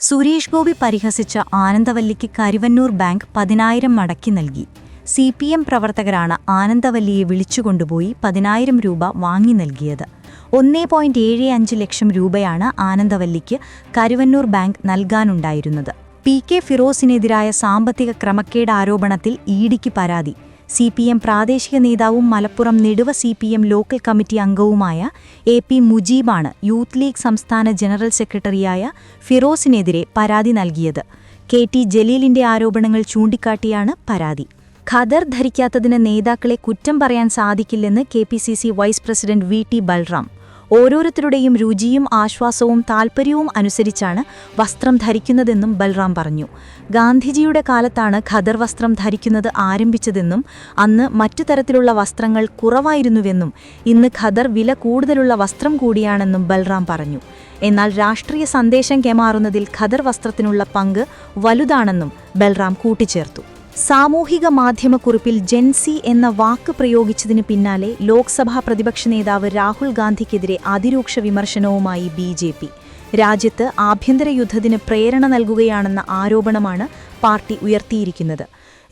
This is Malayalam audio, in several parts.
സുരേഷ് ഗോപി പരിഹസിച്ച ആനന്ദവല്ലിക്ക് കരുവന്നൂർ ബാങ്ക് പതിനായിരം മടക്കി നൽകി. സി പി എം പ്രവർത്തകരാണ് ആനന്ദവല്ലിയെ വിളിച്ചുകൊണ്ടുപോയി പതിനായിരം രൂപ വാങ്ങി നൽകിയത്. ഒന്നേ പോയിന്റ് ഏഴ് അഞ്ച് ലക്ഷം രൂപയാണ് ആനന്ദവല്ലിക്ക് കരുവന്നൂർ ബാങ്ക് നൽകാനുണ്ടായിരുന്നത്. പി കെ ഫിറോസിനെതിരായ സാമ്പത്തിക ക്രമക്കേട് ആരോപണത്തിൽ ഇഡിക്ക് പരാതി. സി പി എം പ്രാദേശിക നേതാവും Malappuram Neduva C P M local committee അംഗവുമായ എ പി മുജീബാണ് യൂത്ത് ലീഗ് സംസ്ഥാന ജനറൽ സെക്രട്ടറിയായ ഫിറോസിനെതിരെ പരാതി നൽകിയത്. കെ ടി ജലീലിന്റെ ആരോപണങ്ങൾ ചൂണ്ടിക്കാട്ടിയാണ് പരാതി. ഖദർ ധരിക്കാത്തതിന് നേതാക്കളെ കുറ്റം പറയാൻ സാധിക്കില്ലെന്ന് K vice president V T Balram. ഓരോരുത്തരുടെയും രുചിയും ആശ്വാസവും താൽപ്പര്യവും അനുസരിച്ചാണ് വസ്ത്രം ധരിക്കുന്നതെന്നും ബൽറാം പറഞ്ഞു. ഗാന്ധിജിയുടെ കാലത്താണ് ഖദർ വസ്ത്രം ധരിക്കുന്നത് ആരംഭിച്ചതെന്നും അന്ന് മറ്റു തരത്തിലുള്ള വസ്ത്രങ്ങൾ കുറവായിരുന്നുവെന്നും ഇന്ന് ഖദർ വില കൂടുതലുള്ള വസ്ത്രം കൂടിയാണെന്നും ബൽറാം പറഞ്ഞു. എന്നാൽ രാഷ്ട്രീയ സന്ദേശം കെമാറുന്നതിൽ ഖദർ വസ്ത്രത്തിനുള്ള പങ്ക് വലുതാണെന്നും ബൽറാം കൂട്ടിച്ചേർത്തു. സാമൂഹിക മാധ്യമക്കുറിപ്പിൽ ജെൻസി എന്ന വാക്ക് പ്രയോഗിച്ചതിന് പിന്നാലെ ലോക്സഭാ പ്രതിപക്ഷ നേതാവ് രാഹുൽ ഗാന്ധിക്കെതിരെ അതിരൂക്ഷ വിമർശനവുമായി ബി ജെ പി. രാജ്യത്ത് ആഭ്യന്തര യുദ്ധത്തിന് പ്രേരണ നൽകുകയാണെന്ന ആരോപണമാണ് പാർട്ടി ഉയർത്തിയിരിക്കുന്നത്.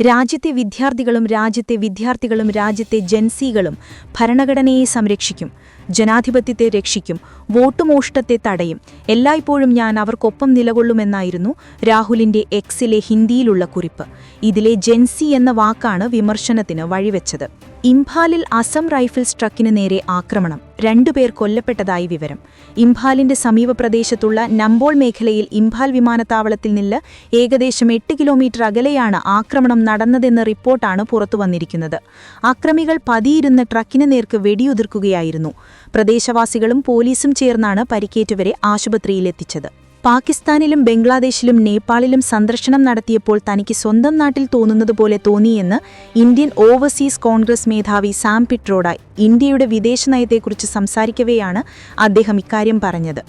രാജ്യത്തെ വിദ്യാർത്ഥികളും രാജ്യത്തെ വിദ്യാർത്ഥികളും രാജ്യത്തെ ജെൻസികളും ഭരണഘടനയെ സംരക്ഷിക്കും. ജനാധിപത്യത്തെ രക്ഷിക്കും വോട്ടുമോഷ്ടത്തെ തടയും. എല്ലായ്പ്പോഴും ഞാൻ അവർക്കൊപ്പം നിലകൊള്ളുമെന്നായിരുന്നു രാഹുലിന്റെ എക്സിലെ ഹിന്ദിയിലുള്ള കുറിപ്പ്. ഇതിലെ ജെൻസി എന്ന വാക്കാണ് വിമർശനത്തിന് വഴിവെച്ചത്. ഇംഫാലിൽ അസം റൈഫിൾസ് ട്രക്കിന് നേരെ ആക്രമണം. രണ്ടുപേർ കൊല്ലപ്പെട്ടതായി വിവരം. ഇംഫാലിന്റെ സമീപ പ്രദേശത്തുള്ള നമ്പോൾ മേഖലയിൽ ഇംഫാൽ വിമാനത്താവളത്തിൽ നിന്ന് ഏകദേശം എട്ട് കിലോമീറ്റർ അകലെയാണ് ആക്രമണം നടന്നതെന്ന റിപ്പോർട്ടാണ് പുറത്തുവന്നിരിക്കുന്നത് ആക്രമികൾ പതിയിരുന്ന ട്രക്കിന് നേർക്ക് വെടിയുതിർക്കുകയായിരുന്നു. പ്രദേശവാസികളും പോലീസും ചേർന്നാണ് പരിക്കേറ്റവരെ ആശുപത്രിയിലെത്തിച്ചത്. പാകിസ്ഥാനിലും ബംഗ്ലാദേശിലും നേപ്പാളിലും സന്ദർശനം നടത്തിയപ്പോൾ തനിക്ക് സ്വന്തം നാട്ടിൽ തോന്നുന്നതുപോലെ തോന്നിയെന്ന് ഇന്ത്യൻ ഓവർസീസ് കോൺഗ്രസ് മേധാവി സാം പിട്രോഡ ഇന്ത്യയുടെ വിദേശനയത്തെക്കുറിച്ച് സംസാരിക്കവെയാണ് അദ്ദേഹം ഇക്കാര്യം പറഞ്ഞത്.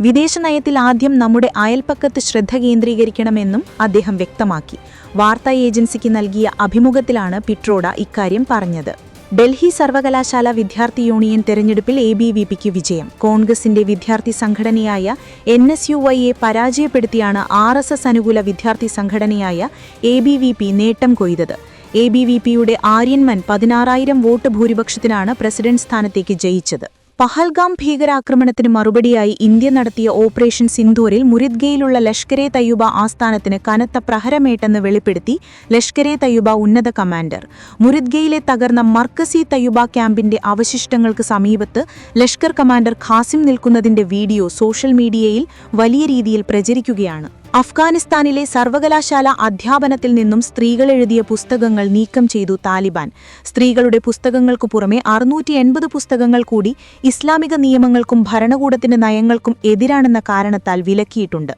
വിദേശനയത്തിൽ ആദ്യം നമ്മുടെ അയൽപ്പക്കത്ത് ശ്രദ്ധ കേന്ദ്രീകരിക്കണമെന്നും അദ്ദേഹം വ്യക്തമാക്കി. വാർത്താ ഏജൻസിക്ക് നൽകിയ അഭിമുഖത്തിലാണ് പിട്രോഡ ഇക്കാര്യം പറഞ്ഞത്. ഡൽഹി സർവകലാശാല വിദ്യാർത്ഥി യൂണിയൻ തെരഞ്ഞെടുപ്പിൽ എ ബി വി പിക്ക് വിജയം. കോൺഗ്രസിന്റെ വിദ്യാർത്ഥി സംഘടനയായ എൻ എസ് യു വൈയെ പരാജയപ്പെടുത്തിയാണ് ആർ എസ് എസ് അനുകൂല വിദ്യാർത്ഥി സംഘടനയായ എ ബി വി പി നേട്ടം കൊയ്തത്. എ ബി വി പിയുടെ ആര്യന്മൻ പതിനാറായിരം വോട്ട് ഭൂരിപക്ഷത്തിനാണ് പ്രസിഡന്റ് സ്ഥാനത്തേക്ക് ജയിച്ചത്. പഹൽഗാം ഭീകരാക്രമണത്തിന് മറുപടിയായി ഇന്ത്യ നടത്തിയ ഓപ്പറേഷൻ സിന്ധൂരിൽ മുരിദ്ഗയിലുള്ള ലഷ്കരെ തയ്യുബ ആസ്ഥാനത്തിന് കനത്ത പ്രഹരമേട്ടെന്ന് വെളിപ്പെടുത്തി ലഷ്കരെ തയ്യുബ ഉന്നത കമാൻഡർ. മുരിദ്ഗയിലെ തകർന്ന മർക്കസി തയ്യുബ ക്യാമ്പിന്റെ അവശിഷ്ടങ്ങൾക്ക് സമീപത്ത് ലഷ്കർ കമാൻഡർ ഖാസിം നിൽക്കുന്നതിന്റെ വീഡിയോ സോഷ്യൽ മീഡിയയിൽ വലിയ രീതിയിൽ പ്രചരിക്കുകയാണ്. അഫ്ഗാനിസ്ഥാനിലെ സർവകലാശാല അധ്യാപനത്തിൽ നിന്നും സ്ത്രീകൾ എഴുതിയ പുസ്തകങ്ങൾ നീക്കം ചെയ്തു താലിബാൻ. സ്ത്രീകളുടെ പുസ്തകങ്ങൾക്കു പുറമെ അറുന്നൂറ്റി എൺപത് പുസ്തകങ്ങൾ കൂടി ഇസ്ലാമിക നിയമങ്ങൾക്കും ഭരണകൂടത്തിന്റെ നയങ്ങൾക്കും എതിരാണെന്ന കാരണത്താൽ വിലക്കിയിട്ടുണ്ട്.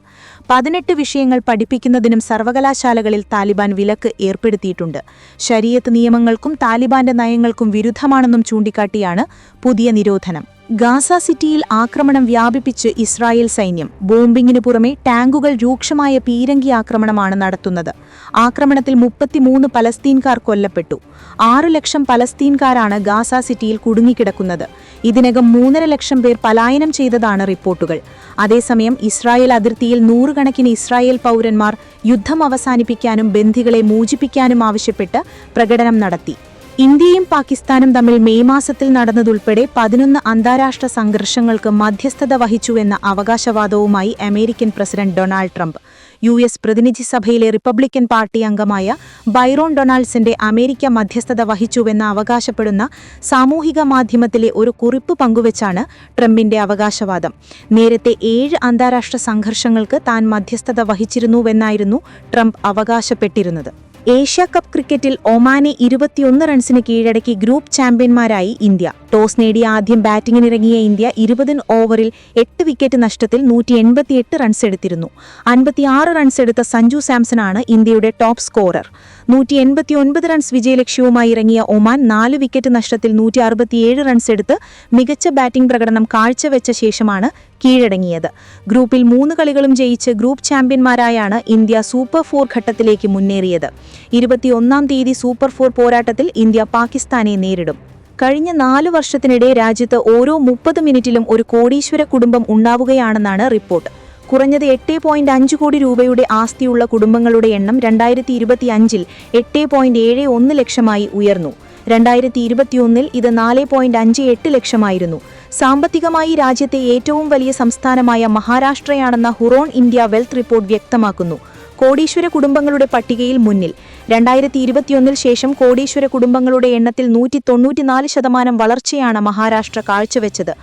പതിനെട്ട് വിഷയങ്ങൾ പഠിപ്പിക്കുന്നതിനും സർവകലാശാലകളിൽ താലിബാൻ വിലക്ക് ഏർപ്പെടുത്തിയിട്ടുണ്ട്. ശരീരത്ത് നിയമങ്ങൾക്കും താലിബാന്റെ നയങ്ങൾക്കും വിരുദ്ധമാണെന്നും ചൂണ്ടിക്കാട്ടിയാണ് പുതിയ നിരോധനം. ഗാസ സിറ്റിയിൽ ആക്രമണം വ്യാപിപ്പിച്ച് ഇസ്രായേൽ സൈന്യം ബോംബിങ്ങിനു പുറമെ ടാങ്കുകൾ രൂക്ഷമായ പീരങ്കി ആക്രമണമാണ് നടത്തുന്നത്. ആക്രമണത്തിൽ മുപ്പത്തിമൂന്ന് പലസ്തീൻകാർ കൊല്ലപ്പെട്ടു. ആറ് ലക്ഷം പലസ്തീൻകാരാണ് ഗാസ സിറ്റിയിൽ കുടുങ്ങിക്കിടക്കുന്നത്. ഇതിനകം മൂന്നര ലക്ഷം പേർ പലായനം ചെയ്തതാണ് റിപ്പോർട്ടുകൾ. അതേസമയം ഇസ്രായേൽ അതിർത്തിയിൽ നൂറുകണക്കിന് ഇസ്രായേൽ പൗരന്മാർ യുദ്ധം അവസാനിപ്പിക്കാനും ബന്ധികളെ മോചിപ്പിക്കാനും ആവശ്യപ്പെട്ട് പ്രകടനം നടത്തി. ഇന്ത്യയും പാകിസ്ഥാനും തമ്മിൽ മെയ് മാസത്തിൽ നടന്നതുൾപ്പെടെ പതിനൊന്ന് അന്താരാഷ്ട്ര സംഘർഷങ്ങൾക്ക് മധ്യസ്ഥത വഹിച്ചുവെന്ന അവകാശവാദവുമായി American president Donald Trump. U S പ്രതിനിധി സഭയിലെ റിപ്പബ്ലിക്കൻ പാർട്ടി അംഗമായ ബൈറോൺ ഡൊണാൾഡ്സിന്റെ അമേരിക്ക മധ്യസ്ഥത വഹിച്ചുവെന്ന് അവകാശപ്പെടുന്ന സാമൂഹിക മാധ്യമത്തിലെ ഒരു കുറിപ്പ് പങ്കുവച്ചാണ് ട്രംപിന്റെ അവകാശവാദം. നേരത്തെ ഏഴ് അന്താരാഷ്ട്ര സംഘർഷങ്ങൾക്ക് താൻ മധ്യസ്ഥത വഹിച്ചിരുന്നുവെന്നായിരുന്നു ട്രംപ് അവകാശപ്പെട്ടിരുന്നത്. ഏഷ്യ കപ്പ് ക്രിക്കറ്റിൽ ഒമാനെ ഇരുപത്തിയൊന്ന് റൺസിന് കീഴടക്കി ഗ്രൂപ്പ് ചാമ്പ്യന്മാരായി ഇന്ത്യ. ടോസ് നേടി ആദ്യം ബാറ്റിംഗിനിറങ്ങിയ ഇന്ത്യ ഇരുപതിന് ഓവറിൽ എട്ട് വിക്കറ്റ് നഷ്ടത്തിൽ നൂറ്റി എൺപത്തിയെട്ട് റൺസ് എടുത്തിരുന്നു. അൻപത്തിയാറ് റൺസ് എടുത്ത സഞ്ജു ആണ് ഇന്ത്യയുടെ ടോപ്പ് സ്കോറർ നൂറ്റി എൺപത്തിയൊൻപത് റൺസ് വിജയലക്ഷ്യവുമായി ഇറങ്ങിയ ഒമാൻ നാല് വിക്കറ്റ് നഷ്ടത്തിൽ നൂറ്റി അറുപത്തിയേഴ് റൺസ് എടുത്ത് മികച്ച ബാറ്റിംഗ് പ്രകടനം കാഴ്ചവെച്ച ശേഷമാണ് കീഴടങ്ങിയത്. ഗ്രൂപ്പിൽ മൂന്ന് കളികളും ജയിച്ച് ഗ്രൂപ്പ് ചാമ്പ്യന്മാരായാണ് ഇന്ത്യ സൂപ്പർ ഫോർ ഘട്ടത്തിലേക്ക് മുന്നേറിയത്. ഇരുപത്തിയൊന്നാം തീയതി സൂപ്പർ ഫോർ പോരാട്ടത്തിൽ ഇന്ത്യ പാകിസ്ഥാനെ നേരിടും. കഴിഞ്ഞ നാല് വർഷത്തിനിടെ രാജ്യത്ത് ഓരോ മുപ്പത് മിനിറ്റിലും ഒരു കോടീശ്വര കുടുംബം ഉണ്ടാവുകയാണെന്നാണ് റിപ്പോർട്ട്. കുറഞ്ഞത് എട്ട് പോയിന്റ് അഞ്ച് കോടി രൂപയുടെ ആസ്തിയുള്ള കുടുംബങ്ങളുടെ എണ്ണം രണ്ടായിരത്തി ഇരുപത്തി അഞ്ചിൽ എട്ട് പോയിന്റ് ഏഴ് ഒന്ന് ലക്ഷമായി ഉയർന്നു. രണ്ടായിരത്തി ഇരുപത്തിയൊന്നിൽ ഇത് നാല് പോയിന്റ് അഞ്ച് എട്ട് ലക്ഷമായിരുന്നു. സാമ്പത്തികമായി രാജ്യത്തെ ഏറ്റവും വലിയ സംസ്ഥാനമായ മഹാരാഷ്ട്രയാണെന്ന ഹുറോൺ ഇന്ത്യ വെൽത്ത് റിപ്പോർട്ട് വ്യക്തമാക്കുന്നു. കോടീശ്വര കുടുംബങ്ങളുടെ പട്ടികയിൽ മുന്നിൽ. രണ്ടായിരത്തി ഇരുപത്തിയൊന്നിൽ ശേഷം കോടീശ്വര കുടുംബങ്ങളുടെ എണ്ണത്തിൽ നൂറ്റി തൊണ്ണൂറ്റിനാല് ശതമാനം വളർച്ചയാണ് മഹാരാഷ്ട്ര കാഴ്ചവെച്ചത്.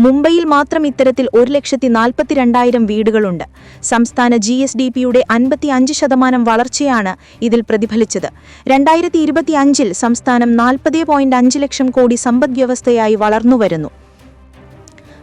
മുംബൈയിൽ മാത്രം ഇത്തരത്തിൽ ഒരു ലക്ഷത്തി നാൽപ്പത്തിരണ്ടായിരം വീടുകളുണ്ട്. സംസ്ഥാന ജി എസ് ഡി പിയുടെ അൻപത്തി അഞ്ച് ശതമാനം വളർച്ചയാണ് ഇതിൽ പ്രതിഫലിച്ചത്. രണ്ടായിരത്തി ഇരുപത്തിയഞ്ചിൽ സംസ്ഥാനം നാൽപ്പത് പോയിന്റ് അഞ്ച് ലക്ഷം കോടി സമ്പദ്വ്യവസ്ഥയായി വളർന്നുവരുന്നു.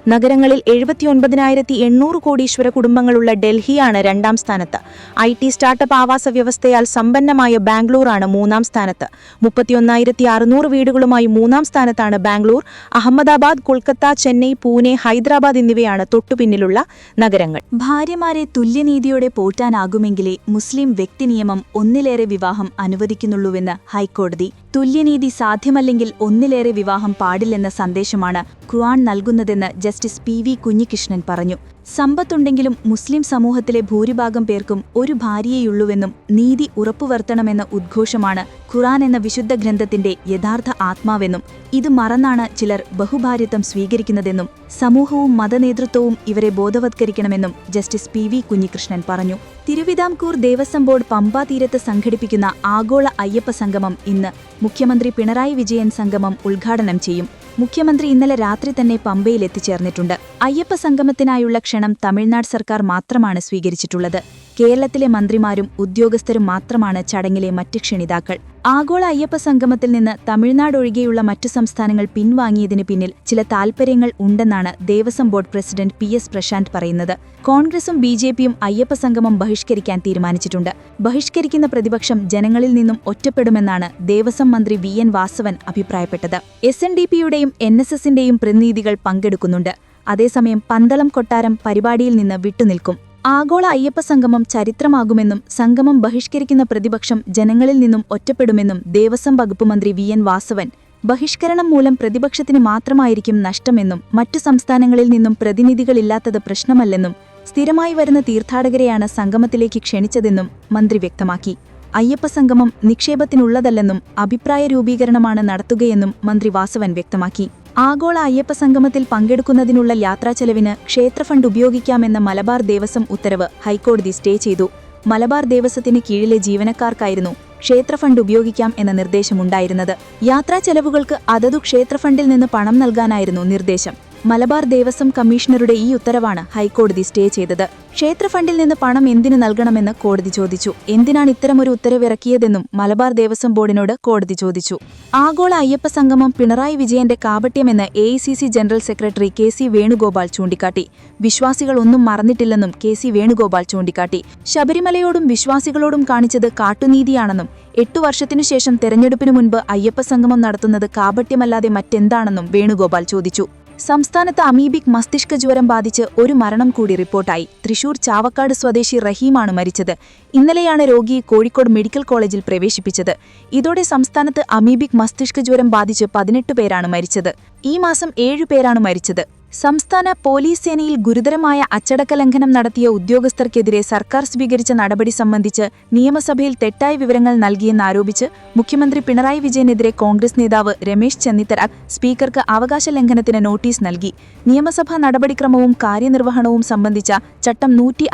നഗരങ്ങളിൽ എഴുപത്തിയൊൻപതിനായിരത്തി എണ്ണൂറ് കോടീശ്വര കുടുംബങ്ങളുള്ള ഡൽഹിയാണ് രണ്ടാം സ്ഥാനത്ത്. ഐ ടി സ്റ്റാർട്ടപ്പ് ആവാസ വ്യവസ്ഥയാൽ സമ്പന്നമായ ബാംഗ്ലൂറാണ് മൂന്നാം സ്ഥാനത്ത്. മുപ്പത്തിയൊന്നായിരത്തി അറുന്നൂറ് വീടുകളുമായി മൂന്നാം സ്ഥാനത്താണ് ബാംഗ്ലൂർ. അഹമ്മദാബാദ് കൊൽക്കത്ത ചെന്നൈ പൂനെ ഹൈദരാബാദ് എന്നിവയാണ് തൊട്ടുപിന്നിലുള്ള നഗരങ്ങൾ. ഭാര്യമാരെ തുല്യനീതിയോടെ പോറ്റാനാകുമെങ്കിലേ മുസ്ലിം വ്യക്തി നിയമം ഒന്നിലേറെ വിവാഹം അനുവദിക്കുന്നുള്ളൂവെന്ന് ഹൈക്കോടതി. തുല്യനീതി സാധ്യമല്ലെങ്കിൽ ഒന്നിലേറെ വിവാഹം പാടില്ലെന്ന സന്ദേശമാണ് ഖുർആൻ നൽകുന്നതെന്ന് ജസ്റ്റിസ് പി വി കുഞ്ഞികൃഷ്ണൻ പറഞ്ഞു സമ്പത്തുണ്ടെങ്കിലും മുസ്ലിം സമൂഹത്തിലെ ഭൂരിഭാഗം പേർക്കും ഒരു ഭാര്യയുള്ളൂവെന്നും നീതി ഉറപ്പുവരുത്തണമെന്ന ഉദ്ഘോഷമാണ് ഖുറാൻ എന്ന വിശുദ്ധ ഗ്രന്ഥത്തിന്റെ യഥാർത്ഥ ആത്മാവെന്നും ഇത് മറന്നാണ് ചിലർ ബഹുഭാര്യത്വം സ്വീകരിക്കുന്നതെന്നും സമൂഹവും മതനേതൃത്വവും ഇവരെ ബോധവത്കരിക്കണമെന്നും ജസ്റ്റിസ് പി വി കുഞ്ഞികൃഷ്ണൻ പറഞ്ഞു. തിരുവിതാംകൂർ ദേവസ്വം ബോർഡ് പമ്പാ തീരത്ത് സംഘടിപ്പിക്കുന്ന ആഗോള അയ്യപ്പ സംഗമം ഇന്ന് മുഖ്യമന്ത്രി പിണറായി വിജയൻ സംഗമം ഉദ്ഘാടനം ചെയ്യും. മുഖ്യമന്ത്രി ഇന്നലെ രാത്രി തന്നെ പമ്പയിൽ എത്തിച്ചേർന്നിട്ടുണ്ട് അയ്യപ്പ സംഗമത്തിനായുള്ള ക്ഷണം തമിഴ്നാട് സർക്കാർ മാത്രമാണ് സ്വീകരിച്ചിട്ടുള്ളത്. കേരളത്തിലെ മന്ത്രിമാരും ഉദ്യോഗസ്ഥരും മാത്രമാണ് ചടങ്ങിലെ മറ്റ് ക്ഷണിതാക്കൾ. ആഗോള അയ്യപ്പ സംഗമത്തിൽ നിന്ന് തമിഴ്നാട് ഒഴികെയുള്ള മറ്റു സംസ്ഥാനങ്ങൾ പിൻവാങ്ങിയതിന് പിന്നിൽ ചില താൽപര്യങ്ങൾ ഉണ്ടെന്നാണ് Devaswom board president P S Prasanth പറയുന്നത്. കോൺഗ്രസും ബി ജെ പിയും അയ്യപ്പ സംഗമം ബഹിഷ്കരിക്കാൻ തീരുമാനിച്ചിട്ടുണ്ട്. ബഹിഷ്കരിക്കുന്ന പ്രതിപക്ഷം ജനങ്ങളിൽ നിന്നും ഒറ്റപ്പെടുമെന്നാണ് ദേവസ്വം മന്ത്രി വി എൻ വാസവൻ അഭിപ്രായപ്പെട്ടത്. എസ് എൻ ഡി പിയുടെയും എൻ എസ് എസിന്റെയും പ്രതിനിധികൾ പങ്കെടുക്കുന്നുണ്ട്. അതേസമയം പന്തളം കൊട്ടാരം പരിപാടിയിൽ നിന്ന് വിട്ടുനിൽക്കും. ആഗോള അയ്യപ്പ സംഗമം ചരിത്രമാകുമെന്നും സംഗമം ബഹിഷ്കരിക്കുന്ന പ്രതിപക്ഷം ജനങ്ങളിൽ നിന്നും ഒറ്റപ്പെടുമെന്നും ദേവസ്വം വകുപ്പ് മന്ത്രി വി. എൻ. വാസവൻ ബഹിഷ്കരണം മൂലം പ്രതിപക്ഷത്തിന് മാത്രമായിരിക്കും നഷ്ടമെന്നും മറ്റു സംസ്ഥാനങ്ങളിൽ നിന്നും പ്രതിനിധികളില്ലാത്തത് പ്രശ്നമല്ലെന്നും സ്ഥിരമായി വരുന്ന തീർത്ഥാടകരെയാണ് സംഗമത്തിലേക്ക് ക്ഷണിച്ചതെന്നും മന്ത്രി വ്യക്തമാക്കി. അയ്യപ്പ സംഗമം നിക്ഷേപത്തിനുള്ളതല്ലെന്നും അഭിപ്രായ രൂപീകരണമാണ് നടത്തുകയെന്നും മന്ത്രി വാസവൻ വ്യക്തമാക്കി. ആഗോള അയ്യപ്പ സംഗമത്തിൽ പങ്കെടുക്കുന്നതിനുള്ള യാത്രാച്ചെലവിന് ക്ഷേത്രഫണ്ട് ഉപയോഗിക്കാമെന്ന മലബാർ ദേവസ്വം ഉത്തരവ് ഹൈക്കോടതി സ്റ്റേ ചെയ്തു. മലബാർ ദേവസ്വത്തിന് കീഴിലെ ജീവനക്കാർക്കായിരുന്നു ക്ഷേത്രഫണ്ട് ഉപയോഗിക്കാം എന്ന നിർദ്ദേശമുണ്ടായിരുന്നത്. യാത്രാ ചെലവുകൾക്ക് അതതു ക്ഷേത്രഫണ്ടിൽ നിന്ന് പണം നൽകാനായിരുന്നു നിർദ്ദേശം. മലബാർ ദേവസ്വം കമ്മീഷണറുടെ ഈ ഉത്തരവാണ് ഹൈക്കോടതി സ്റ്റേ ചെയ്തത്. ക്ഷേത്ര ഫണ്ടിൽ നിന്ന് പണം എന്തിനു നൽകണമെന്ന് കോടതി ചോദിച്ചു. എന്തിനാണ് ഇത്തരമൊരു ഉത്തരവിറക്കിയതെന്നും മലബാർ ദേവസ്വം ബോർഡിനോട് കോടതി ചോദിച്ചു. ആഗോള അയ്യപ്പ സംഗമം പിണറായി വിജയന്റെ കാപട്യമെന്ന് A general secretary K C Venugopal ചൂണ്ടിക്കാട്ടി. വിശ്വാസികൾ ഒന്നും മറന്നിട്ടില്ലെന്നും കെ സി വേണുഗോപാൽ ചൂണ്ടിക്കാട്ടി. ശബരിമലയോടും വിശ്വാസികളോടും കാണിച്ചത് കാട്ടുനീതിയാണെന്നും എട്ടു വർഷത്തിനു ശേഷം തെരഞ്ഞെടുപ്പിനു മുൻപ് അയ്യപ്പ സംഗമം നടത്തുന്നത് കാപട്യമല്ലാതെ മറ്റെന്താണെന്നും വേണുഗോപാൽ ചോദിച്ചു. സംസ്ഥാനത്ത് അമീബിക് മസ്തിഷ്ക ജ്വരം ബാധിച്ച് ഒരു മരണം കൂടി റിപ്പോർട്ടായി. തൃശൂർ ചാവക്കാട് സ്വദേശി റഹീമാണ് മരിച്ചത്. ഇന്നലെയാണ് രോഗിയെ കോഴിക്കോട് മെഡിക്കൽ കോളേജിൽ പ്രവേശിപ്പിച്ചത്. ഇതോടെ സംസ്ഥാനത്ത് അമീബിക് മസ്തിഷ്ക ജ്വരം ബാധിച്ച് പതിനെട്ട് പേരാണ് മരിച്ചത്. ഈ മാസം ഏഴുപേരാണ് മരിച്ചത്. സംസ്ഥാന പോലീസ് സേനയിൽ ഗുരുതരമായ അച്ചടക്ക ലംഘനം നടത്തിയ ഉദ്യോഗസ്ഥർക്കെതിരെ സർക്കാർ സ്വീകരിച്ച നടപടി സംബന്ധിച്ച് നിയമസഭയിൽ തെറ്റായ വിവരങ്ങൾ നൽകിയെന്നാരോപിച്ച് മുഖ്യമന്ത്രി പിണറായി വിജയനെതിരെ കോൺഗ്രസ് നേതാവ് രമേശ് ചെന്നിത്തല സ്പീക്കർക്ക് അവകാശ ലംഘനത്തിന് നോട്ടീസ് നൽകി. നിയമസഭാ നടപടിക്രമവും കാര്യനിർവഹണവും സംബന്ധിച്ച ചട്ടം നൂറ്റി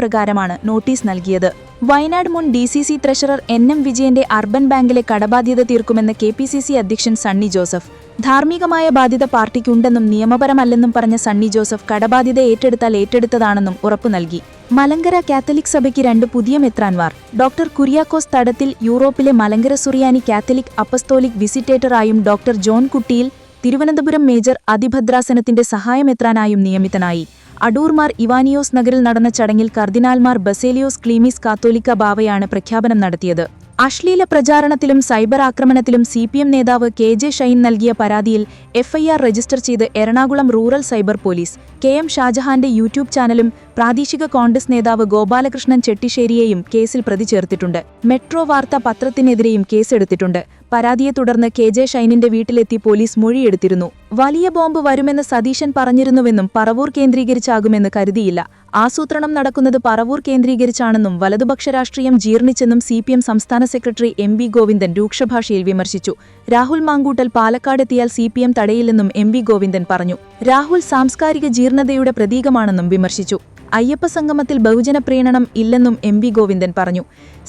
പ്രകാരമാണ് നോട്ടീസ് നൽകിയത്. വയനാട് മുൻ D C C treasurer N M വിജയന്റെ അർബൻ ബാങ്കിലെ കടബാധ്യത തീർക്കുമെന്ന് കെ പി സി സി അധ്യക്ഷൻ സണ്ണി ജോസഫ്. ധാർമ്മികമായ ബാധ്യത പാർട്ടിക്കുണ്ടെന്നും നിയമപരമല്ലെന്നും പറഞ്ഞ സണ്ണി ജോസഫ് കടബാധ്യത ഏറ്റെടുത്താൽ ഏറ്റെടുത്തതാണെന്നും ഉറപ്പു നൽകി. മലങ്കര കാത്തലിക് സഭയ്ക്ക് രണ്ട് പുതിയ മെത്രാൻമാർ. ഡോക്ടർ കുര്യാക്കോസ് തടത്തിൽ യൂറോപ്പിലെ Malankara Suriyani Catholic apostolic വിസിറ്റേറ്ററായും doctor John Kuttiyil Thiruvananthapuram major അതിഭദ്രാസനത്തിന്റെ സഹായമെത്രാനായും നിയമിതനായി. അടൂർമാർ ഇവാനിയോസ് നഗറിൽ നടന്ന ചടങ്ങിൽ കർദിനാൽമാർ ബസേലിയോസ് ക്ലീമിസ് കാത്തോലിക്ക ബാവയാണ് പ്രഖ്യാപനം നടത്തിയത്. അശ്ലീല പ്രചാരണത്തിലും സൈബർ ആക്രമണത്തിലും സി പി എം നേതാവ് കെ ജെ ഷൈൻ നൽകിയ പരാതിയിൽ എഫ്ഐആർ രജിസ്റ്റർ ചെയ്ത് Ernakulam rural cyber police K M ഷാജഹാന്റെ YouTube ചാനലും പ്രാദേശിക കോൺഗ്രസ് നേതാവ് ഗോപാലകൃഷ്ണൻ ചെട്ടിശ്ശേരിയെയും കേസിൽ പ്രതി ചേർത്തിട്ടുണ്ട്. മെട്രോ വാർത്ത പത്രത്തിനെതിരെയും കേസെടുത്തിട്ടുണ്ട്. പരാതിയെ തുടർന്ന് കെ ജെ ഷൈനിന്റെ വീട്ടിലെത്തി പോലീസ് മൊഴിയെടുത്തിരുന്നു. വലിയ ബോംബ് വരുമെന്ന് സതീശൻ പറഞ്ഞിരുന്നുവെന്നും പറവൂർ കേന്ദ്രീകരിച്ചാകുമെന്ന് കരുതിയില്ല. ആസൂത്രണം നടക്കുന്നത് പറവൂർ കേന്ദ്രീകരിച്ചാണെന്നും വലതുപക്ഷ രാഷ്ട്രീയം ജീർണിച്ചെന്നും സി പി എം സംസ്ഥാന സെക്രട്ടറി എം വി ഗോവിന്ദൻ രൂക്ഷഭാഷയിൽ വിമർശിച്ചു. രാഹുൽ മാങ്കൂട്ടൽ പാലക്കാടെത്തിയാൽ സി പി എം തടയില്ലെന്നും എം വി ഗോവിന്ദൻ പറഞ്ഞു. രാഹുൽ സാംസ്കാരിക ജീർണതയുടെ പ്രതീകമാണെന്നും വിമർശിച്ചു. അയ്യപ്പ സംഗമത്തിൽ ബഹുജന പ്രീണനം ഇല്ലെന്നും എം വി ഗോവിന്ദൻ പറഞ്ഞു.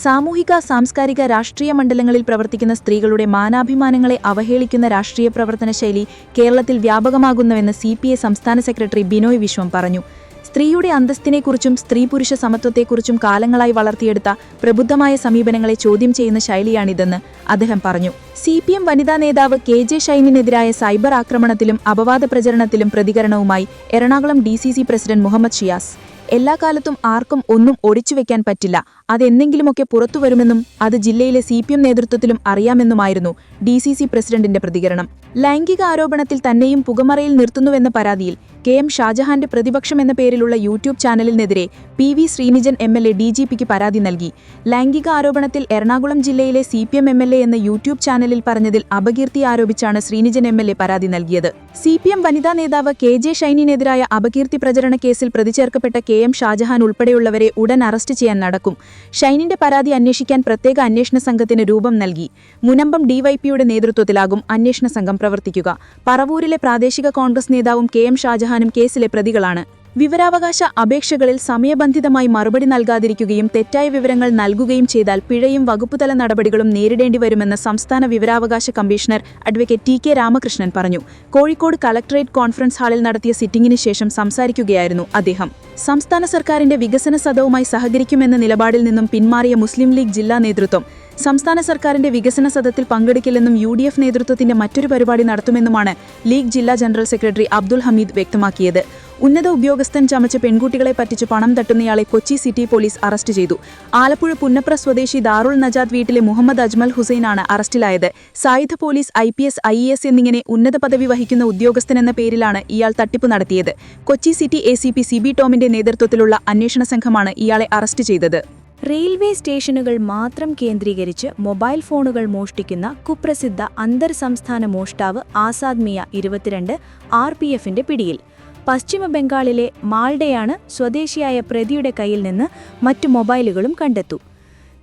സാമൂഹിക സാംസ്കാരിക രാഷ്ട്രീയ മണ്ഡലങ്ങളിൽ പ്രവർത്തിക്കുന്ന സ്ത്രീകളുടെ മാനാഭിമാനങ്ങളെ അവഹേളിക്കുന്ന രാഷ്ട്രീയ പ്രവർത്തന ശൈലി കേരളത്തിൽ വ്യാപകമാകുന്നുവെന്ന് സി സംസ്ഥാന സെക്രട്ടറി ബിനോയ് വിശ്വം പറഞ്ഞു. സ്ത്രീയുടെ അന്തസ്തിനെക്കുറിച്ചും സ്ത്രീ പുരുഷ സമത്വത്തെക്കുറിച്ചും കാലങ്ങളായി വളർത്തിയെടുത്ത പ്രബുദ്ധമായ സമീപനങ്ങളെ ചോദ്യം ചെയ്യുന്ന ശൈലിയാണിതെന്ന് അദ്ദേഹം പറഞ്ഞു. സി പി എം വനിതാ നേതാവ് കെ ജെ ഷൈനിനെതിരായ സൈബർ ആക്രമണത്തിലും അപവാദ പ്രചരണത്തിലും പ്രതികരണവുമായി Ernakulam D C C president Muhammad Shiyas. എല്ലാ കാലത്തും ആർക്കും ഒന്നും ഒടിച്ചുവെക്കാൻ പറ്റില്ല. അതെന്തെങ്കിലുമൊക്കെ പുറത്തു വരുമെന്നും അത് ജില്ലയിലെ സി പി എം നേതൃത്വത്തിലും അറിയാമെന്നുമായിരുന്നു ഡി സി സി പ്രസിഡന്റിന്റെ പ്രതികരണം. ലൈംഗിക ആരോപണത്തിൽ തന്നെയും പുകമറയിൽ നിർത്തുന്നുവെന്ന പരാതിയിൽ കെ എം ഷാജഹാന്റെ പ്രതിപക്ഷം എന്ന പേരിലുള്ള YouTube ചാനലിനെതിരെ P V Sreenijin M L A D G പിക്ക് പരാതി നൽകി. ലൈംഗിക ആരോപണത്തിൽ എറണാകുളം ജില്ലയിലെ C P M M L A എന്ന യൂട്യൂബ് ചാനലിൽ പറഞ്ഞതിൽ അപകീർത്തി ആരോപിച്ചാണ് ശ്രീനിജൻ എം എൽ എ പരാതി നൽകിയത്. സി പി എം വനിതാ നേതാവ് കെ ജെ ഷൈനിനെതിരായ അപകീർത്തി പ്രചരണ കേസിൽ പ്രതിചേർക്കപ്പെട്ട കെ എം ഷാജഹാൻ ഉൾപ്പെടെയുള്ളവരെ ഉടൻ അറസ്റ്റ് ചെയ്യാൻ നടക്കും. ഷൈനിന്റെ പരാതി അന്വേഷിക്കാൻ പ്രത്യേക അന്വേഷണ സംഘത്തിന് രൂപം നൽകി. മുനമ്പം ഡിവൈപിയുടെ നേതൃത്വത്തിലാകും അന്വേഷണ സംഘം പ്രവർത്തിക്കുക. പറവൂരിലെ പ്രാദേശിക കോൺഗ്രസ് നേതാവും കെ എം ഷാജഹാനും കേസിലെ പ്രതികളാണ്. വിവരാവകാശ അപേക്ഷകളിൽ സമയബന്ധിതമായി മറുപടി നൽകാതിരിക്കുകയും തെറ്റായ വിവരങ്ങൾ നൽകുകയും ചെയ്താൽ പിഴയും വകുപ്പുതല നടപടികളും നേരിടേണ്ടി വരുമെന്ന് സംസ്ഥാന വിവരാവകാശ commissioner advocate T K Ramakrishnan പറഞ്ഞു. കോഴിക്കോട് കളക്ടറേറ്റ് കോൺഫറൻസ് ഹാളിൽ നടത്തിയ സിറ്റിംഗിന് ശേഷം സംസാരിക്കുകയായിരുന്നു അദ്ദേഹം. സംസ്ഥാന സർക്കാരിന്റെ വികസന സദവുമായി സഹകരിക്കുമെന്ന നിലപാടിൽ നിന്നും പിന്മാറിയ മുസ്ലിം ലീഗ് ജില്ലാ നേതൃത്വം സംസ്ഥാന സർക്കാരിന്റെ വികസന സദത്തിൽ പങ്കെടുക്കില്ലെന്നും യു ഡി എഫ് നേതൃത്വത്തിന്റെ മറ്റൊരു പരിപാടി നടത്തുമെന്നുമാണ് ലീഗ് ജില്ലാ ജനറൽ സെക്രട്ടറി അബ്ദുൽ ഹമീദ് വ്യക്തമാക്കിയത്. ഉന്നത ഉദ്യോഗസ്ഥൻ ചമച്ച പെൺകുട്ടികളെ പറ്റിച്ച് പണം തട്ടുന്നയാളെ കൊച്ചി സിറ്റി പോലീസ് അറസ്റ്റ് ചെയ്തു. ആലപ്പുഴ പുന്നപ്ര സ്വദേശി ദാറുൽ നജാദ് വീട്ടിലെ മുഹമ്മദ് അജ്മൽ ഹുസൈനാണ് അറസ്റ്റിലായത്. സായുധ police I P S I S എന്നിങ്ങനെ ഉന്നത പദവി വഹിക്കുന്ന ഉദ്യോഗസ്ഥൻ എന്ന പേരിലാണ് ഇയാൾ തട്ടിപ്പ് നടത്തിയത്. Kochi city A C P C B ടോമിന്റെ നേതൃത്വത്തിലുള്ള അന്വേഷണ സംഘമാണ് ഇയാളെ അറസ്റ്റ് ചെയ്തത്. റെയിൽവേ സ്റ്റേഷനുകൾ മാത്രം കേന്ദ്രീകരിച്ച് മൊബൈൽ ഫോണുകൾ മോഷ്ടിക്കുന്ന കുപ്രസിദ്ധ അന്തർ സംസ്ഥാന മോഷ്ടാവ് ആസാദ് മിയ ഇരുപത്തിരണ്ട് ആർ പി എഫിന്റെ പിടിയിൽ. പശ്ചിമ ബംഗാളിലെ മാൾഡയാണ് സ്വദേശിയായ പ്രതിയുടെ കയ്യിൽ നിന്ന് മറ്റു മൊബൈലുകളും കണ്ടെത്തു.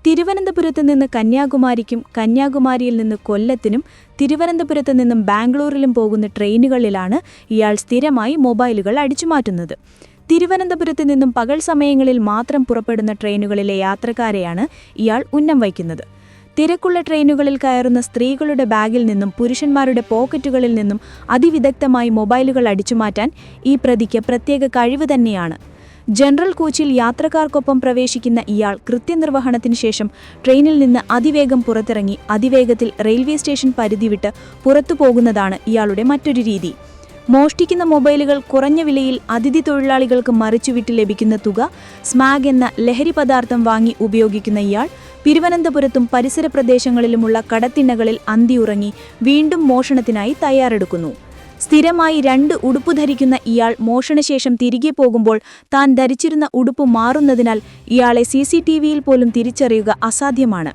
തിരുവനന്തപുരത്ത് നിന്ന് കന്യാകുമാരിക്കും കന്യാകുമാരിയിൽ നിന്ന് കൊല്ലത്തിനും തിരുവനന്തപുരത്ത് നിന്നും ബാംഗ്ലൂരിലും പോകുന്ന ട്രെയിനുകളിലാണ് ഇയാൾ സ്ഥിരമായി മൊബൈലുകൾ അടിച്ചുമാറ്റുന്നത്. തിരുവനന്തപുരത്ത് നിന്നും പകൽ സമയങ്ങളിൽ മാത്രം പുറപ്പെടുന്ന ട്രെയിനുകളിലെ യാത്രക്കാരെയാണ് ഇയാൾ ഉന്നം വയ്ക്കുന്നത്. തിരക്കുള്ള ട്രെയിനുകളിൽ കയറുന്ന സ്ത്രീകളുടെ ബാഗിൽ നിന്നും പുരുഷന്മാരുടെ പോക്കറ്റുകളിൽ നിന്നും അതിവിദഗ്ധമായി മൊബൈലുകൾ അടിച്ചുമാറ്റാൻ ഈ പ്രതിക്ക് പ്രത്യേക കഴിവ് തന്നെയാണ്. ജനറൽ കോച്ചിൽ യാത്രക്കാർക്കൊപ്പം പ്രവേശിക്കുന്ന ഇയാൾ കൃത്യനിർവഹണത്തിന് ശേഷം ട്രെയിനിൽ നിന്ന് അതിവേഗം പുറത്തിറങ്ങി അതിവേഗത്തിൽ റെയിൽവേ സ്റ്റേഷൻ പരിധി വിട്ട് പുറത്തു പോകുന്നതാണ് ഇയാളുടെ മറ്റൊരു രീതി. മോഷ്ടിക്കുന്ന മൊബൈലുകൾ കുറഞ്ഞ വിലയിൽ അതിഥി തൊഴിലാളികൾക്ക് മറിച്ചുവിട്ട് ലഭിക്കുന്ന തുക സ്മാഗ് എന്ന ലഹരി പദാർത്ഥം വാങ്ങി ഉപയോഗിക്കുന്ന ഇയാൾ തിരുവനന്തപുരത്തും പരിസര പ്രദേശങ്ങളിലുമുള്ള കടത്തിണ്ണകളിൽ അന്തിയുറങ്ങി വീണ്ടും മോഷണത്തിനായി തയ്യാറെടുക്കുന്നു. സ്ഥിരമായി രണ്ട് ഉടുപ്പ് ധരിക്കുന്ന ഇയാൾ മോഷണശേഷം തിരികെ പോകുമ്പോൾ താൻ ധരിച്ചിരുന്ന ഉടുപ്പ് മാറുന്നതിനാൽ ഇയാളെ സി പോലും തിരിച്ചറിയുക അസാധ്യമാണ്.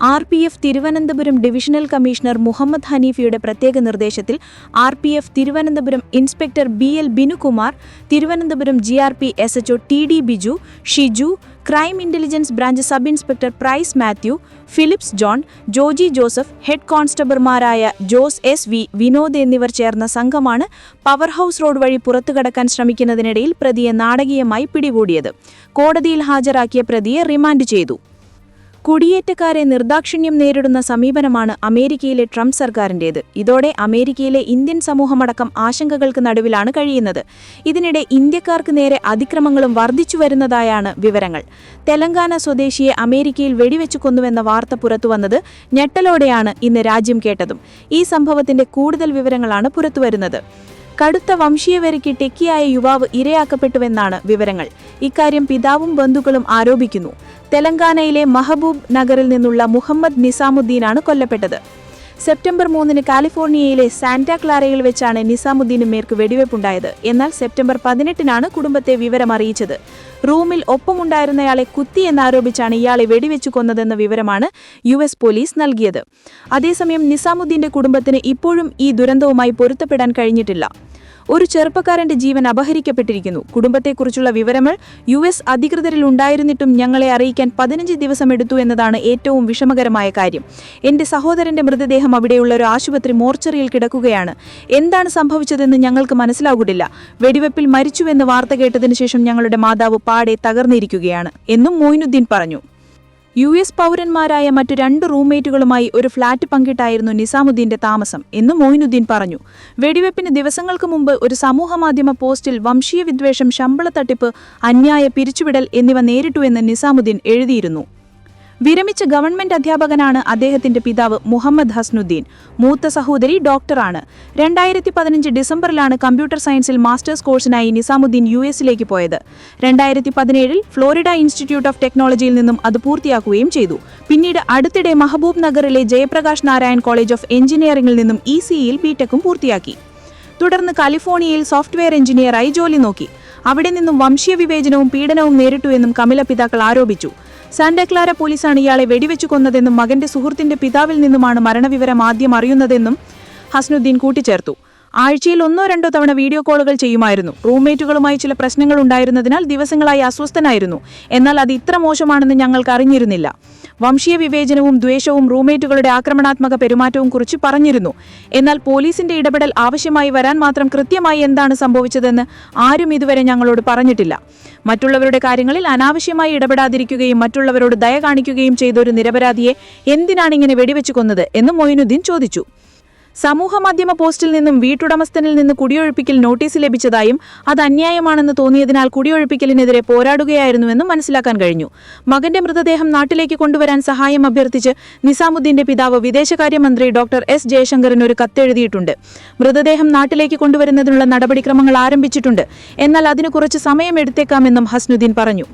R P F Thiruvananthapuram divisional commissioner Muhammad ഹനീഫിയുടെ പ്രത്യേക നിർദ്ദേശത്തിൽ R P F Thiruvananthapuram inspector B L Binukumar Thiruvananthapuram G R P S HO T D Biju Shiju crime intelligence branch sub inspector Price Mathew Philips John Joji Joseph head കോൺസ്റ്റബിൾമാരായ Jose S V Vinod എന്നിവർ ചേർന്ന സംഘമാണ് പവർ ഹൌസ് റോഡ് വഴി പുറത്തുകടക്കാൻ ശ്രമിക്കുന്നതിനിടയിൽ പ്രതിയെ നാടകീയമായി പിടികൂടിയത്. കോടതിയിൽ ഹാജരാക്കിയ പ്രതിയെ റിമാൻഡ് ചെയ്തു. കുടിയേറ്റക്കാരെ നിർദാക്ഷിണ്യം നേരിടുന്ന സമീപനമാണ് അമേരിക്കയിലെ ട്രംപ് സർക്കാരിന്റേത് ഇതോടെ അമേരിക്കയിലെ ഇന്ത്യൻ സമൂഹമടക്കം ആശങ്കകൾക്ക് നടുവിലാണ് കഴിയുന്നത്. ഇതിനിടെ ഇന്ത്യക്കാർക്ക് നേരെ അതിക്രമങ്ങളും വർദ്ധിച്ചു വരുന്നതായാണ് വിവരങ്ങൾ. തെലങ്കാന സ്വദേശിയെ അമേരിക്കയിൽ വെടിവെച്ചു കൊന്നുവെന്ന വാർത്ത പുറത്തുവന്നത് ഞെട്ടലോടെയാണ് ഇന്ന് രാജ്യം കേട്ടതും. ഈ സംഭവത്തിന്റെ കൂടുതൽ വിവരങ്ങളാണ് പുറത്തുവരുന്നത് കടുത്ത വംശീയ വംശീയവരയ്ക്ക് ടെക്കിയായ യുവാവ് ഇരയാക്കപ്പെട്ടുവെന്നാണ് വിവരങ്ങൾ. ഇക്കാര്യം പിതാവും ബന്ധുക്കളും ആരോപിക്കുന്നു. തെലങ്കാനയിലെ മഹബൂബ് നഗറിൽ നിന്നുള്ള മുഹമ്മദ് നിസാമുദ്ദീനാണ് കൊല്ലപ്പെട്ടത്. സെപ്റ്റംബർ മൂന്നിന് കാലിഫോർണിയയിലെ സാന്റാ ക്ലാരയിൽ വെച്ചാണ് നിസാമുദ്ദീന് മേർക്ക് വെടിവെപ്പുണ്ടായത്. എന്നാൽ സെപ്റ്റംബർ പതിനെട്ടിനാണ് കുടുംബത്തെ വിവരം അറിയിച്ചത് റൂമിൽ ഒപ്പമുണ്ടായിരുന്നയാളെ കുത്തി എന്നാരോപിച്ചാണ് ഇയാളെ വെടിവെച്ചു കൊന്നതെന്ന വിവരമാണ് യു എസ് പോലീസ് നൽകിയത്. അതേസമയം നിസാമുദ്ദീന്റെ കുടുംബത്തിന് ഇപ്പോഴും ഈ ദുരന്തവുമായി പൊരുത്തപ്പെടാൻ കഴിഞ്ഞിട്ടില്ല. ഒരു ചെറുപ്പക്കാരന്റെ ജീവൻ അപഹരിക്കപ്പെട്ടിരിക്കുന്നു. കുടുംബത്തെക്കുറിച്ചുള്ള വിവരങ്ങൾ യു എസ് അധികൃതരിൽ ഉണ്ടായിരുന്നിട്ടും ഞങ്ങളെ അറിയിക്കാൻ പതിനഞ്ച് ദിവസം എടുത്തു എന്നതാണ് ഏറ്റവും വിഷമകരമായ കാര്യം. എന്റെ സഹോദരന്റെ മൃതദേഹം അവിടെയുള്ള ഒരു ആശുപത്രി മോർച്ചറിയിൽ കിടക്കുകയാണ്. എന്താണ് സംഭവിച്ചതെന്ന് ഞങ്ങൾക്ക് മനസ്സിലാകുന്നില്ല. വെടിവെപ്പിൽ മരിച്ചുവെന്ന് വാർത്ത കേട്ടതിനു ശേഷം ഞങ്ങളുടെ മാതാവ് പാടെ തകർന്നിരിക്കുകയാണ് എന്നും മൊയ്നുദ്ദീൻ പറഞ്ഞു. യു എസ് പൗരന്മാരായ മറ്റു രണ്ട് റൂംമേറ്റുകളുമായി ഒരു ഫ്ളാറ്റ് പങ്കിട്ടായിരുന്നു നിസാമുദ്ദീന്റെ താമസം എന്ന് മൊയ്നുദ്ദീൻ പറഞ്ഞു. വെടിവെപ്പിന് ദിവസങ്ങൾക്ക് മുമ്പ് ഒരു സമൂഹമാധ്യമ പോസ്റ്റിൽ വംശീയ വിദ്വേഷം ശമ്പള തട്ടിപ്പ് അന്യായ പിരിച്ചുവിടൽ എന്നിവ നേരിട്ടുവെന്ന് നിസാമുദ്ദീൻ എഴുതിയിരുന്നു. വിരമിച്ച ഗവൺമെന്റ് അധ്യാപകനാണ് അദ്ദേഹത്തിന്റെ പിതാവ് മുഹമ്മദ് ഹസ്നുദ്ദീൻ. മൂത്ത സഹോദരി ഡോക്ടറാണ്. രണ്ടായിരത്തി പതിനഞ്ച് ഡിസംബറിലാണ് കമ്പ്യൂട്ടർ സയൻസിൽ മാസ്റ്റേഴ്സ് കോഴ്സിനായി നിസാമുദ്ദീൻ യു എസിലേക്ക് പോയത്. രണ്ടായിരത്തി പതിനേഴിൽ ഫ്ലോറിഡ ഇൻസ്റ്റിറ്റ്യൂട്ട് ഓഫ് ടെക്നോളജിയിൽ നിന്നും അത് പൂർത്തിയാക്കുകയും ചെയ്തു. പിന്നീട് അടുത്തിടെ മഹബൂബ് നഗറിലെ ജയപ്രകാശ് നാരായൺ കോളേജ് ഓഫ് എഞ്ചിനീയറിംഗിൽ നിന്നും ഇ സിയിൽ ബിടെക്കും പൂർത്തിയാക്കി. തുടർന്ന് കാലിഫോർണിയയിൽ സോഫ്റ്റ്വെയർ എഞ്ചിനീയറായി ജോലി നോക്കി. അവിടെ നിന്നും വംശീയ വിവേചനവും പീഡനവും നേരിട്ടുവെന്നും കമില പിതാക്കൾ ആരോപിച്ചു. സാന്റാക്ലാര പോലീസാണ് ഇയാളെ വെടിവെച്ചു കൊന്നതെന്നും മകന്റെ സുഹൃത്തിന്റെ പിതാവിൽ നിന്നുമാണ് മരണവിവരം ആദ്യം അറിയുന്നതെന്നും ഹസ്നുദ്ദീൻ കൂട്ടിച്ചേർത്തു. ആഴ്ചയിൽ ഒന്നോ രണ്ടോ തവണ വീഡിയോ കോളുകൾ ചെയ്യുമായിരുന്നു. റൂംമേറ്റുകളുമായി ചില പ്രശ്നങ്ങൾ ഉണ്ടായിരുന്നതിനാൽ ദിവസങ്ങളായി അസ്വസ്ഥനായിരുന്നു. എന്നാൽ അത് ഇത്ര മോശമാണെന്ന് ഞങ്ങൾക്ക് അറിഞ്ഞിരുന്നില്ല. വംശീയ വിവേചനവും ദ്വേഷവും റൂംമേറ്റുകളുടെ ആക്രമണാത്മക പെരുമാറ്റവും കുറിച്ച് പറഞ്ഞിരുന്നു. എന്നാൽ പോലീസിന്റെ ഇടപെടൽ ആവശ്യമായി വരാൻ മാത്രം കൃത്യമായി എന്താണ് സംഭവിച്ചതെന്ന് ആരും ഇതുവരെ ഞങ്ങളോട് പറഞ്ഞിട്ടില്ല. മറ്റുള്ളവരുടെ കാര്യങ്ങളിൽ അനാവശ്യമായി ഇടപെടാതിരിക്കുകയും മറ്റുള്ളവരോട് ദയ കാണിക്കുകയും ചെയ്ത ഒരു നിരപരാധിയെ എന്തിനാണ് ഇങ്ങനെ വെടിവെച്ചു കൊന്നത് എന്ന് മൊയിനുദ്ദീൻ ചോദിച്ചു. സമൂഹമാധ്യമ പോസ്റ്റിൽ നിന്നും വീട്ടുടമസ്ഥനിൽ നിന്ന് കുടിയൊഴിപ്പിക്കൽ നോട്ടീസ് ലഭിച്ചതായും അത് അന്യായമാണെന്ന് തോന്നിയതിനാൽ കുടിയൊഴിപ്പിക്കലിനെതിരെ പോരാടുകയായിരുന്നുവെന്നും മനസ്സിലാക്കാൻ കഴിഞ്ഞു. മകന്റെ മൃതദേഹം നാട്ടിലേക്ക് കൊണ്ടുവരാൻ സഹായം അഭ്യർത്ഥിച്ച് നിസാമുദ്ദീന്റെ പിതാവ് വിദേശകാര്യമന്ത്രി ഡോക്ടർ എസ്. ജയശങ്കറിന് ഒരു കത്തെഴുതിയിട്ടുണ്ട്. മൃതദേഹം നാട്ടിലേക്ക് കൊണ്ടുവരുന്നതിനുള്ള നടപടിക്രമങ്ങൾ ആരംഭിച്ചിട്ടുണ്ട്. എന്നാൽ അതിന് കുറച്ച് സമയം എടുത്തേക്കാമെന്നും ഹസ്നുദ്ദീൻ പറഞ്ഞു.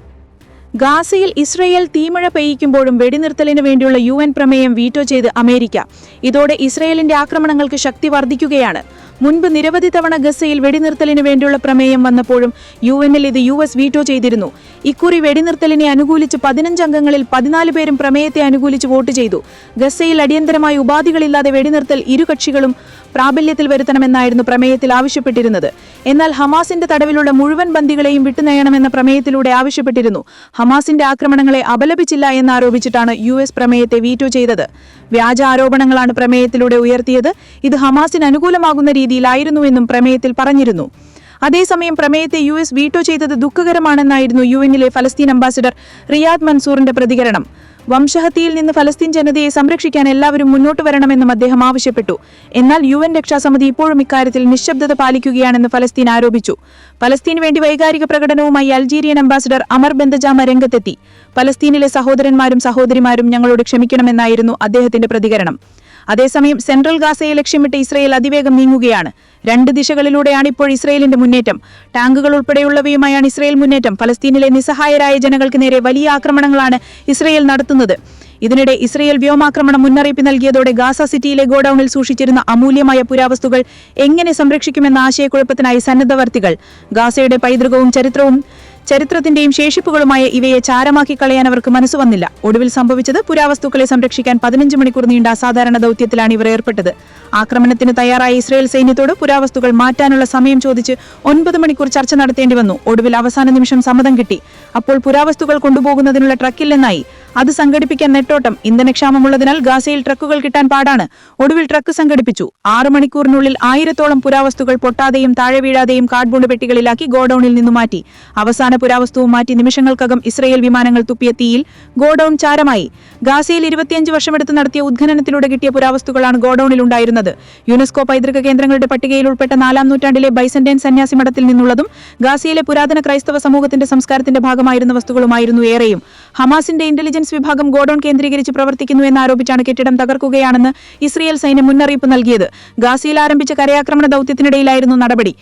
ഗാസയിൽ ഇസ്രയേൽ തീമഴ പെയ്യിക്കുമ്പോഴും വെടിനിർത്തലിന് വേണ്ടിയുള്ള യു എൻ പ്രമേയം വീറ്റോ ചെയ്ത് അമേരിക്ക. ഇതോടെ ഇസ്രയേലിന്റെ ആക്രമണങ്ങൾക്ക് ശക്തി വർദ്ധിക്കുകയാണ്. മുൻപ് നിരവധി തവണ ഗസയിൽ വെടിനിർത്തലിന് വേണ്ടിയുള്ള പ്രമേയം വന്നപ്പോഴും യു എന്നിൽ ഇത് യു എസ് വീറ്റോ ചെയ്തിരുന്നു. ഇക്കുറി വെടിനിർത്തലിനെ അനുകൂലിച്ച് പതിനഞ്ച് അംഗങ്ങളിൽ പതിനാല് പേരും പ്രമേയത്തെ അനുകൂലിച്ച് വോട്ട് ചെയ്തു. ഗസയിൽ അടിയന്തരമായി ഉപാധികളില്ലാതെ വെടിനിർത്തൽ ഇരു കക്ഷികളും പ്രാബല്യത്തിൽ വരുത്തണമെന്നായിരുന്നു പ്രമേയത്തിൽ ആവശ്യപ്പെട്ടിരുന്നത്. എന്നാൽ ഹമാസിന്റെ തടവിലുള്ള മുഴുവൻ ബന്ദികളെയും വിട്ടുനയണമെന്ന പ്രമേയത്തിലൂടെ ആവശ്യപ്പെട്ടിരുന്നു. ഹമാസിന്റെ ആക്രമണങ്ങളെ അപലപിച്ചില്ല എന്നാരോപിച്ചിട്ടാണ് യു എസ് പ്രമേയത്തെ വീറ്റോ ചെയ്തത്. വ്യാജ ആരോപണങ്ങളാണ് പ്രമേയത്തിലൂടെ ഉയർത്തിയത്. ഇത് ഹമാസിന് അനുകൂലമാകുന്ന രീതിയിലായിരുന്നുവെന്നും പ്രമേയത്തിൽ പറഞ്ഞിരുന്നു. അതേസമയം പ്രമേയത്തെ യു എസ് വീറ്റോ ചെയ്തത് ദുഃഖകരമാണെന്നായിരുന്നു യു എന്നിലെ ഫലസ്തീൻ അംബാസിഡർ റിയാദ് മൻസൂറിന്റെ പ്രതികരണം. വംശഹത്യയിൽ നിന്ന് ഫലസ്തീൻ ജനതയെ സംരക്ഷിക്കാൻ എല്ലാവരും മുന്നോട്ട് വരണമെന്നും അദ്ദേഹം ആവശ്യപ്പെട്ടു. എന്നാൽ യു എൻ രക്ഷാസമിതി ഇപ്പോഴും ഇക്കാര്യത്തിൽ നിശബ്ദത പാലിക്കുകയാണെന്ന് ഫലസ്തീൻ ആരോപിച്ചു. ഫലസ്തീന് വേണ്ടി വൈകാരിക പ്രകടനവുമായി അൾജീരിയൻ അംബാസിഡർ അമർ ബെന്തജാമ രംഗത്തെത്തി. ഫലസ്തീനിലെ സഹോദരന്മാരും സഹോദരിമാരും ഞങ്ങളോട് ക്ഷമിക്കണമെന്നായിരുന്നു അദ്ദേഹത്തിന്റെ പ്രതികരണം. അതേസമയം സെൻട്രൽ ഗാസയെ ലക്ഷ്യമിട്ട് ഇസ്രയേൽ അതിവേഗം നീങ്ങുകയാണ്. രണ്ട് ദിശകളിലൂടെയാണ് ഇപ്പോൾ ഇസ്രയേലിന്റെ മുന്നേറ്റം. ടാങ്കുകൾ ഉൾപ്പെടെയുള്ളവയുമായാണ് ഇസ്രയേൽ മുന്നേറ്റം. ഫലസ്തീനിലെ നിസ്സഹായരായ ജനങ്ങൾക്ക് നേരെ വലിയ ആക്രമണങ്ങളാണ് ഇസ്രയേൽ നടത്തുന്നത്. ഇതിനിടെ ഇസ്രയേൽ വ്യോമാക്രമണം മുന്നറിയിപ്പ് നൽകിയതോടെ ഗാസ സിറ്റിയിലെ ഗോഡൌണിൽ സൂക്ഷിച്ചിരുന്ന അമൂല്യമായ പുരാവസ്തുക്കൾ എങ്ങനെ സംരക്ഷിക്കുമെന്ന ആശയക്കുഴപ്പത്തിനായി സന്നദ്ധവർത്തികൾ. ഗാസയുടെ പൈതൃകവും ചരിത്രവും ചരിത്രത്തിന്റെയും ശേഷിപ്പുകളുമായ ഇവയെ ചാരമാക്കി കളയാൻ അവർക്ക് മനസ്സ് വന്നില്ല. ഒടുവിൽ സംഭവിച്ചത് പുരാവസ്തുക്കളെ സംരക്ഷിക്കാൻ പതിനഞ്ച് മണിക്കൂർ നീണ്ട അസാധാരണ ദൌത്യത്തിലാണ് ഇവർ ഏർപ്പെട്ടത്. ആക്രമണത്തിന് തയ്യാറായ ഇസ്രയേൽ സൈന്യത്തോട് പുരാവസ്തുക്കൾ മാറ്റാനുള്ള സമയം ചോദിച്ച് ഒൻപത് മണിക്കൂർ ചർച്ച നടത്തേണ്ടി വന്നു. ഒടുവിൽ അവസാന നിമിഷം സമ്മതം കിട്ടി. അപ്പോൾ പുരാവസ്തുക്കൾ കൊണ്ടുപോകുന്നതിനുള്ള ട്രക്കില്ലെന്നായി അത് സംഘടിപ്പിക്കാൻ നെട്ടോട്ടം. ഇന്ധനക്ഷാമമുള്ളതിനാൽ ഗാസയിൽ ട്രക്കുകൾ കിട്ടാൻ പാടാണ്. ഒടുവിൽ ട്രക്ക് സംഘടിപ്പിച്ചു. ആറു മണിക്കൂറിനുള്ളിൽ ആയിരത്തോളം പുരാവസ്തുക്കൾ പൊട്ടാതെയും താഴെ വീഴാതെയും കാർഡ്ബോർഡ് പെട്ടികളിലാക്കി ഗോഡൌണിൽ നിന്നു മാറ്റി. അവസാന പുരാവസ്തുവും മാറ്റി നിമിഷങ്ങൾക്കകം ഇസ്രയേൽ വിമാനങ്ങൾ തുപ്പിയ തീയിൽ ഗോഡൌൺ ചാരമായി. ഗാസയിൽ ഇരുപത്തിയഞ്ച് വർഷമെടുത്ത് നടത്തിയ ഉദ്ഖനനത്തിലൂടെ കിട്ടിയ പുരാവസ്തുക്കളാണ് ഗോഡൌണിൽ ഉണ്ടായിരുന്നത്. യുനെസ്കോ പൈതൃക കേന്ദ്രങ്ങളുടെ പട്ടികയിൽ ഉൾപ്പെട്ട നാലാം നൂറ്റാണ്ടിലെ ബൈസന്റൈൻ സന്യാസി മഠത്തിൽ നിന്നുള്ളതും ഗാസയിലെ പുരാതന ക്രൈസ്തവ സമൂഹത്തിന്റെ സംസ്കാരത്തിന്റെ ഭാഗമായിരുന്ന വസ്തുക്കളുമായിരുന്നു ഏറെയും. ഹമാസിന്റെ ഇന്റലിജൻസ് വിഭാഗം ഗോഡൌൺ കേന്ദ്രീകരിച്ച് പ്രവർത്തിക്കുന്നു എന്നാരോപിച്ചാണ് കെട്ടിടം തകർക്കുകയാണെന്ന് ഇസ്രയേൽ സൈന്യം മുന്നറിയിപ്പ് നൽകിയത്. ഗാസയിൽ ആരംഭിച്ച കരയാക്രമണ ദൌത്യത്തിനിടയിലായിരുന്നു നടപടി.